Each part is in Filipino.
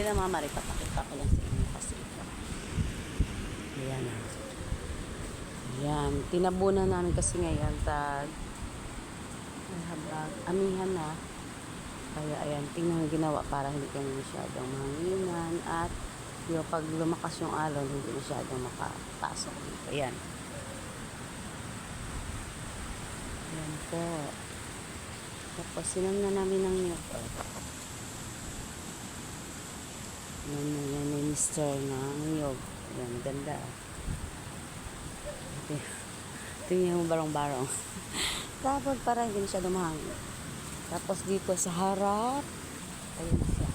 Sandali lang mga mare, papakita ko lang sa inyo kasi ito. Ayan ah. Ayan, tinabunan namin kasi ngayon tag ay habang amihan na. Kaya ayan, tingnan ginawa para hindi kami masyadong mahanginan at yung pag lumakas yung alon, hindi masyadong makapasok dito. Ayan. Ayan po. Tapos sinam na namin ng milk. Yan na yan ni Mr. ng niyog. Yan, ganda. ah. Ito- Tingnan mo barong-barong. Tapos para hindi siya dumahangin. Tapos dito sa harap, ayun siya.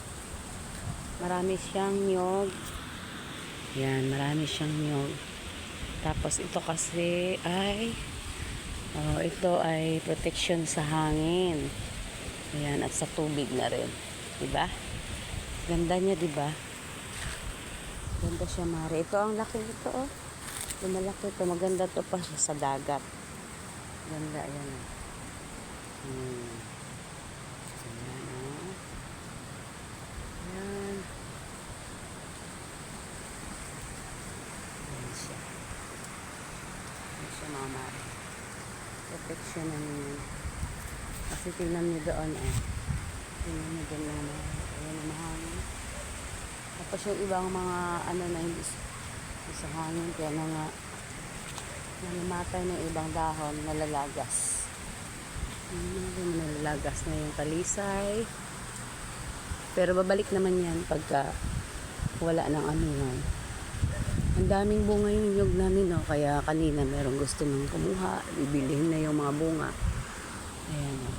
Marami siyang niyog. Yan, marami siyang niyog. Tapos ito kasi ay oh, ito ay protection sa hangin. Ayan, at sa tubig na rin. Diba? Ganda niya, diba? Ganda siya, Mare. Ito ang laki nito, oh. Lumalaki ito. Maganda to pa sa dagat. Ganda, ayan, oh. Hmm. Ayan, oh. Ayan. Ayan siya. Ayan siya, mga Mare. Protection na niya. Kasi tingnan niyo doon, eh. Tingnan niyo doon na, ayan, ang mahangin. Tapos yung ibang mga ano na hindi sa hangin kaya na nga nalimatay ng ibang dahon nalalagas. Ano nalalagas na yung talisay. Pero babalik naman yan pagka wala ng anuhan. Ang daming bunga yung nyug namin, no? Kaya kanina merong gusto nang kumuha. Bibilihin na yung mga bunga. Ayan, no?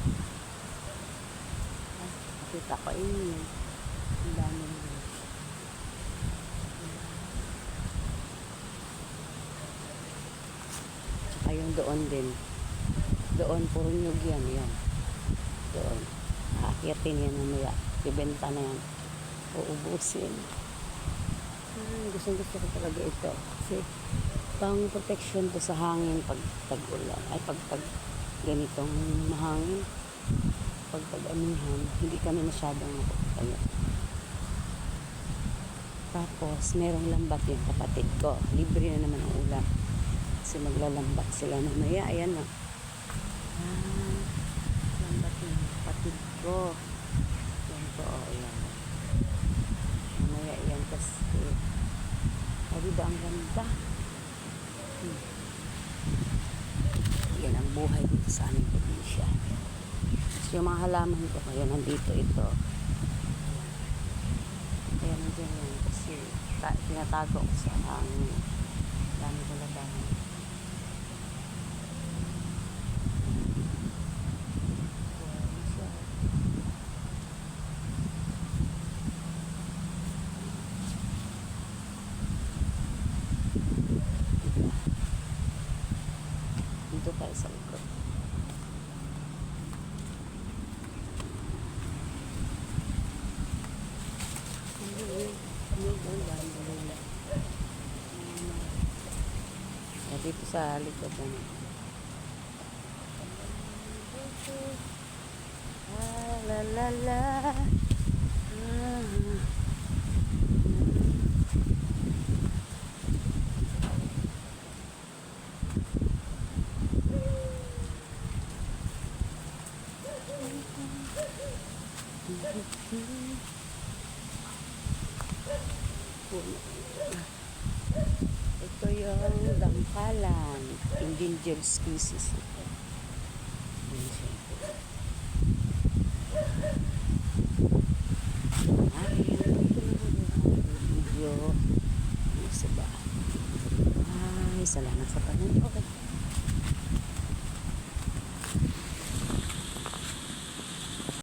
Ah, Nakita ko yun. Ang dami nila. Tsaka yung doon din. Doon, puro nyug yan, yan. Doon. Aakitin yan mamaya. Ibenta na yan. Uubusin. Hmm, gusto gusto ko talaga ito. Kasi pang protection to sa hangin pag tag-ulan. Ay, pag tag ganitong mahangin. Pag tag-amihan, hindi kami masyadong nakapagtayo. Tapos, merong lambat yung kapatid ko. Libre na naman ang ulam. Kasi maglalambat sila mamaya. Ayan na. Ah, lambat yung kapatid ko. Yan po, oh, ayan. Mamaya yan kasi. Oh, diba ang ganda? Hmm. Yan ang buhay dito sa aming probinsya. Tapos yung mga halaman ko, kaya nandito ito. Kaya nandiyan yan kasi ta- tinatago ko sa hangin. Dami ko labahan. Buhay siya. Diba? Dito tayo sa likod. Ah, dito sa likod naman. Ah, la la la. Ah. Ito yung dangkalan. Endangered species. ito. Video. Ano sa ba? Ay, salamat sa panonood.